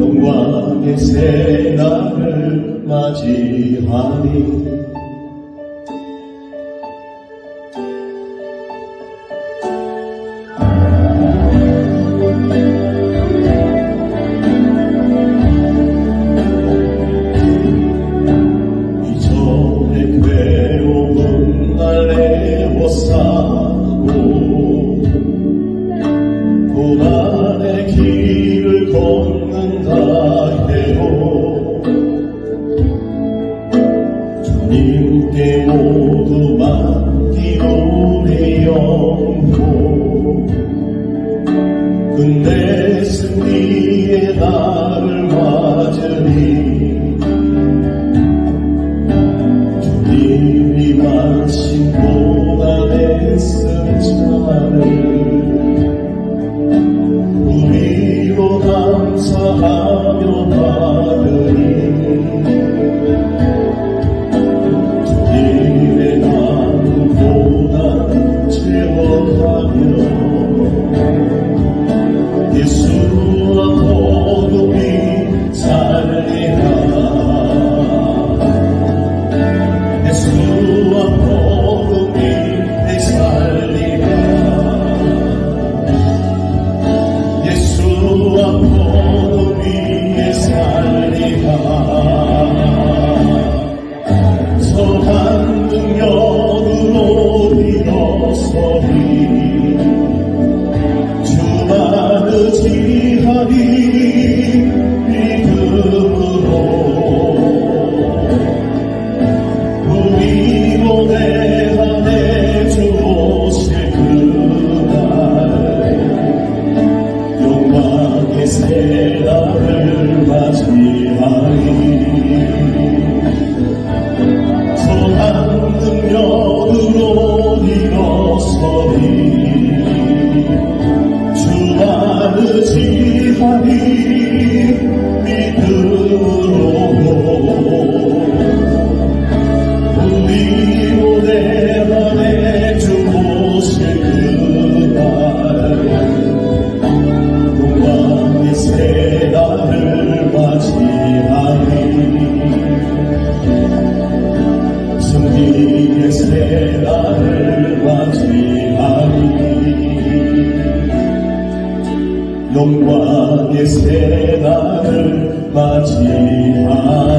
영광의 새날을 맞이하니 고난의 길을 걷는다 해도 주님께 모두 맡기고 내 영혼 근데 승리의 나를 맞으니 주님이 맞으 그 주만 의지하리 영광의 세 날을 맞이하